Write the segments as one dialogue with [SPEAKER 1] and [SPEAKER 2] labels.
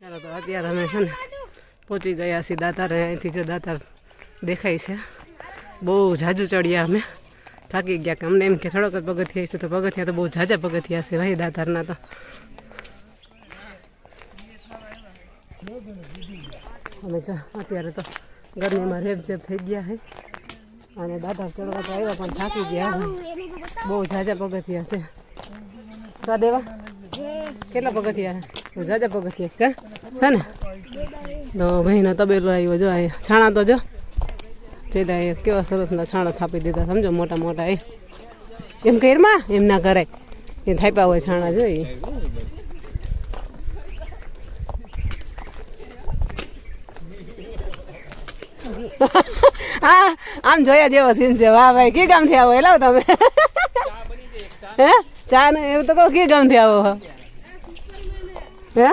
[SPEAKER 1] ચાલો તો અત્યારે અમે છે ને પહોંચી ગયા છીએ દાતાર. અહીંથી જો દાતાર દેખાય છે, બહુ જાજુ ચડ્યા અમે. થાકી ગયા કે અમને એમ કે થોડોક જ પગથિયા છે તો પગથિયા તો બહુ ઝાઝા પગથિયા છે ભાઈ દાતારના તો. અમે અત્યારે તો ગરમીમાં રેપઝેપ થઈ ગયા છે. અને દાદા ચડવા તો આવ્યા પણ થાકી ગયા બહુ ઝાઝા પગથિયા છે દેવા, કેટલા પગથિયા જાજા પગથિયા છે, કા? છે ને? તો ભાઈનો તબેલો આવ્યો જો અહીં છાણા તો જો. ચેલા કેવા સરસના છાણા થાપી દીધા, સમજો? મોટા મોટા એ. એમ કરમાં એમ ના કરાય. એ થાપ્યા હોય છાણા જોઈએ આમ જોયા જેવો સીન છે. વાહ ભાઈ કી ગામથી આવો એલાવ તમે. હે? ચા ને એવું તો કહો કી ગામથી આવો. હો?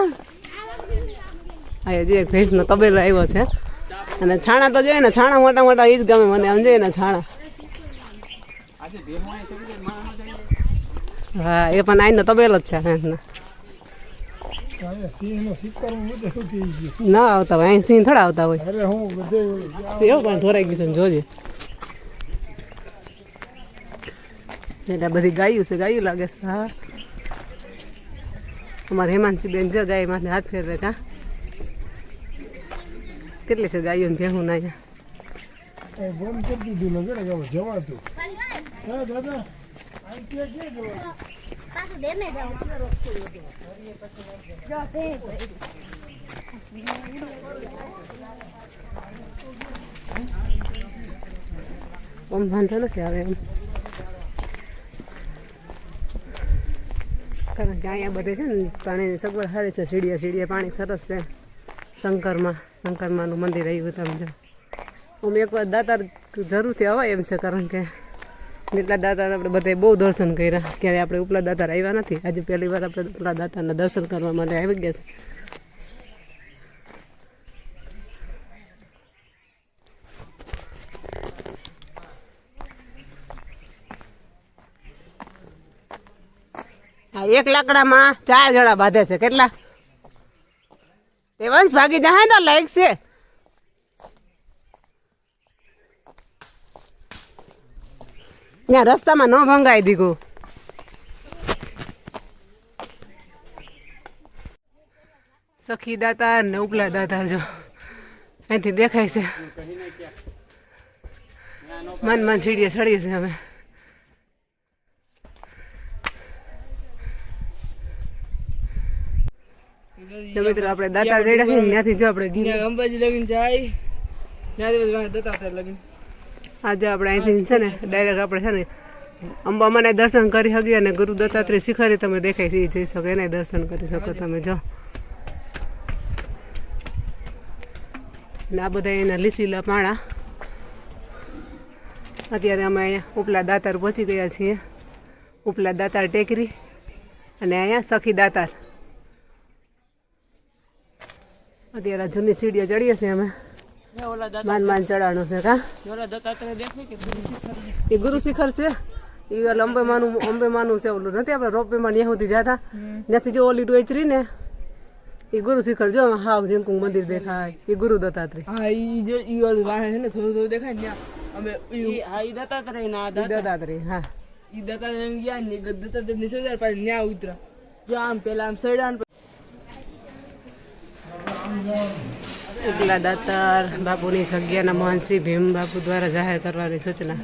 [SPEAKER 1] હે જે એક ભેંસનો તબેલો આવ્યો છે. અને છાણા તો જોઈએ ને, છાણા મોટા મોટા એ જ ગમે, મને આમ જોઈએ ને છાણા. હા, એ પણ આઈનો તબેલો જ છે ભેંસનો ના આવતા હોય, અહીં સિંહ થોડા આવતા હોય. એવું પણ ઢોરાઈ ગયું છે જોજે. એટલે બધી ગાયું છે, ગાયું લાગે છે, હા. અમારે હેમાંશી બેન જો ગાય, માથે હાથ ફેરવે કા કેટલી છે ગાયો ને ભેહું ના અહીંયા
[SPEAKER 2] બંધ કરી દીધું ને કે હવે જવાતું હા દાદા.
[SPEAKER 1] આમ વાંધો નથી આવે એમ. કારણ કે અહીંયા બધે છે ને પાણીની સગવડ સારી છે સીડીએ સીડીએ પાણી સરસ છે. શંકરમાં, શંકરમાનું મંદિર આવ્યું તમે જો. આમ એકવાર દાતાર જરૂરથી અવાય એમ છે, કારણ કે જેટલા દાતાર આપણે બધાએ બહુ દર્શન કર્યા. ક્યારે આપણે ઉપલા દાતાર આવ્યા નથી. આજે પહેલી વાર આપણે ઉપલા દાતારના દર્શન કરવા માટે આવી ગયા છે એક લાકડામાં ચાર જણા બાંધે છે. કેટલા? તે વંશ ભાગી જાય ને, લાયક છે. ત્યાં રસ્તામાં ન ભંગાઈ દીધો. સખી દાતા ને ઉપલા દાતા જો અહીંથી દેખાય છે. મન મન સીડીએ ચડીએ છે અમે. તો મિત્રો આપણે દાતા જડ્યા છે ત્યાંથી જો આપણે ગીર
[SPEAKER 3] અંબાજી લગીન જાય. ત્યાંથી પછી દત્તા થાય લગીન.
[SPEAKER 1] આજે આપણે અહીંથી છે ને ડાયરેક્ટ આપણે છે ને અંબા મને દર્શન કરી શકી અને ગુરુ દત્તાત્રેય શિખરે તમે દેખાય છે એ જઈ શકો એને દર્શન કરી શકો તમે જો. અને આ બધા એના લીસીલા પાણા અત્યારે અમે અહીંયા ઉપલા દાતાર પહોંચી ગયા છીએ. ઉપલા દાતાર ટેકરી અને અહીંયા સખી દાતાર અત્યારે જૂની સીડીએ ચડીએ છીએ અમે. માન માન ચડાવવાનું છે કા? એ ગુરુ શિખર છે. એ ઓલું અંબે માનું અંબે માનું છે ઓલું નથી આપણે રોપે માં ત્યાં સુધી જતા ત્યાંથી જો ઓલી ડોચરી ને એ ગુરુ શિખર જો હાવ જીંકું મંદિર દેખાય. એ ગુરુ દત્તાત્રેય.
[SPEAKER 3] હા એ જો એ ઓલું વાહન છે ને થોડું થોડું દેખાય ને અમે
[SPEAKER 1] હા એ દત્તાત્રેય ના દત્તાત્રેય હા.
[SPEAKER 3] એ દત્તાત્રેય ગયા ને દત્તાત્રેય નીચે જાય પાછી ન્યા ઉતરા જો આમ પેલા આમ સડ્યા ને
[SPEAKER 1] ઉપલા દાતાર બાપુની જગ્યાના મહાનસિંહ ભીમ બાપુ દ્વારા જાહેર કરવાની સૂચના.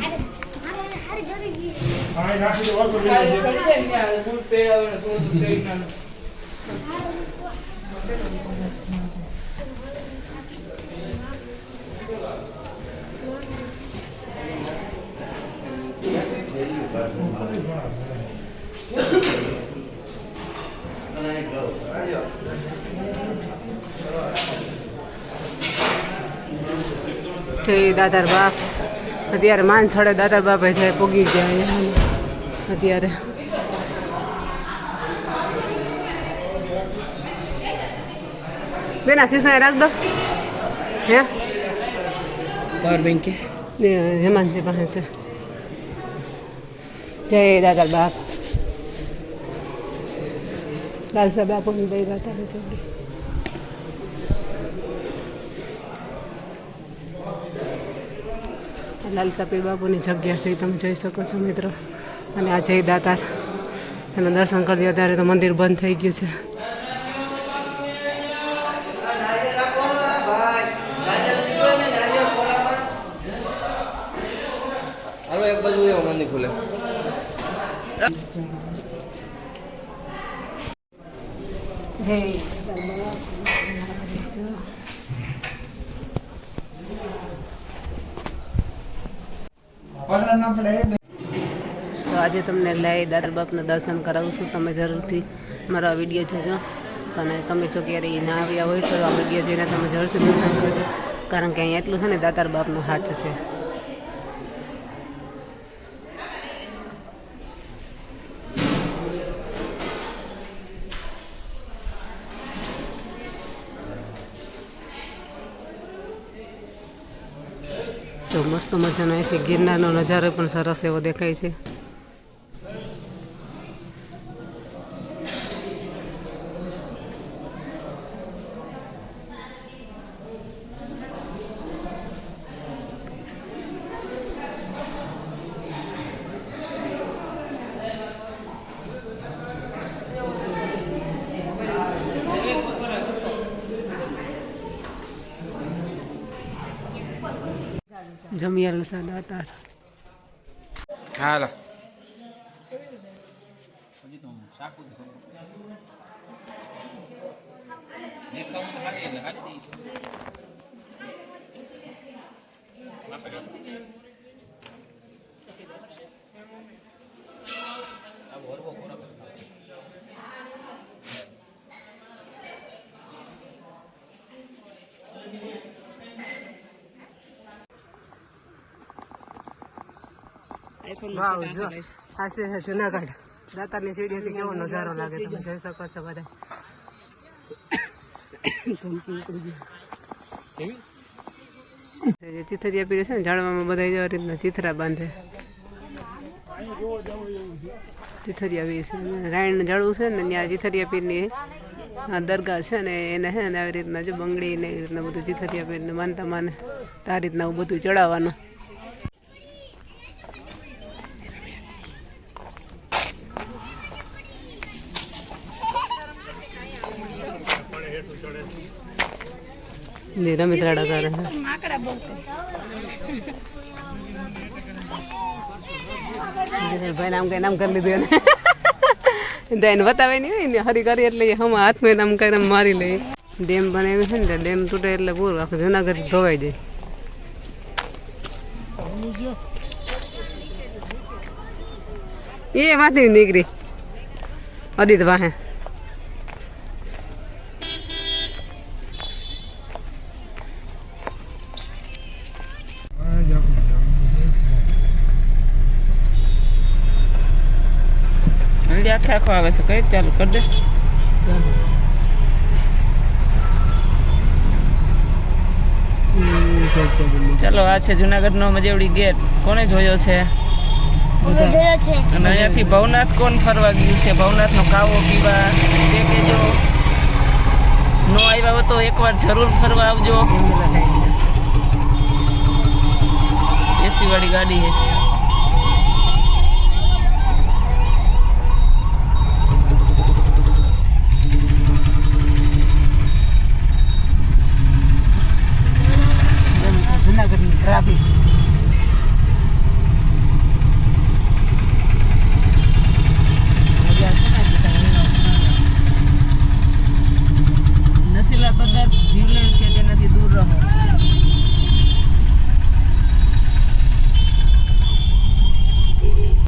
[SPEAKER 2] Thank નાખી દો વાગો
[SPEAKER 3] પાછી ચડી જાય ને ત્યાં થોડું પેડા વડે થોડું થોડું કરી નાખે.
[SPEAKER 1] જય દાદાર બાપ અત્યારે માન છોડે દાદાર બાપે જાય પોગી ગયા અત્યારે. બેના શીશા રાખ દો. હે?
[SPEAKER 3] પાવર બેંક છે
[SPEAKER 1] હેમાંશી પાસે છે. જય દાદાર બાપ. દાદા સાહેબ આપણને દઈ રહ્યા હતા ચોપડી લાલ સાપી બાપુની જગ્યા છે તમે જોઈ શકો છો મિત્રો. અને આ જય દાતાર એના દર્શન કર્યા ત્યારે તો મંદિર બંધ થઈ ગયું છે.
[SPEAKER 4] એક બાજુ મંદિર ખુલે.
[SPEAKER 1] તો આજે તમને લઈ દાદર બાપના દર્શન કરાવું છું તમે જરૂરથી મારો વીડિયો જોજો. અને તમે જો ક્યારે ના આવ્યા હોય તો આ વીડિયો જોઈને તમે જરૂરથી દર્શન કરજો. કારણ કે અહીંયા એટલું છે ને દાતાર બાપનું હાચ છે. તો મસ્ત મજાનો અહીંથી ગિરનારનો નજારો પણ સરસ એવો દેખાય છે. જમિયાલ સા દાતાર
[SPEAKER 4] હાલો.
[SPEAKER 1] વાવ જો. આ છે જુનાગઢ. સીડીએથી કેવો નજારો લાગે તમે જોઈ શકો છો બધા. જે ચિથરિયા પીડે છે ને ઝાડવામાં બધા એવા રીતના ચિથરા બાંધે. ચિથરિયા પીર છે. રાયણ ઝાડવું છે ને ત્યાં ચિથરિયા પીરની આ દરગાહ છે ને એને હે ને આવી રીતના જો બંગડી ને એવી રીતના બધું ચિથરિયા પીરને માનતા માને. તો આ રીતના બધું ચડાવવાનું. નીરા મિત્રાડા કરે છે. ભાઈ નામ કઈ નામ કરી લીધું એને. એને બતાવે નહીં હોય ને, હરી કરી એટલે હમ હાથમાં નામ કરીને મારી લે. ડેમ બનાવી છે ને ડેમ તૂટે એટલે પૂરું આખું જુનાગઢ ધોવાઈ જાય. એ માંથી નીકળી. અદિત વાહે.
[SPEAKER 5] આખે આખો આવે છે. કઈ ચાલુ કરી દે. ચાલો આ છે જુનાગઢનો મજેવડી ગેટ. કોને જોયો છે? અને અહીંયાથી ભવનાથ કોણ ફરવા ગયું છે? ભવનાથનો કાવો પીવા. તે કેજો નો આવ્યા હો તો એકવાર જરૂર ફરવા આવજો. એસી વાળી ગાડી છે.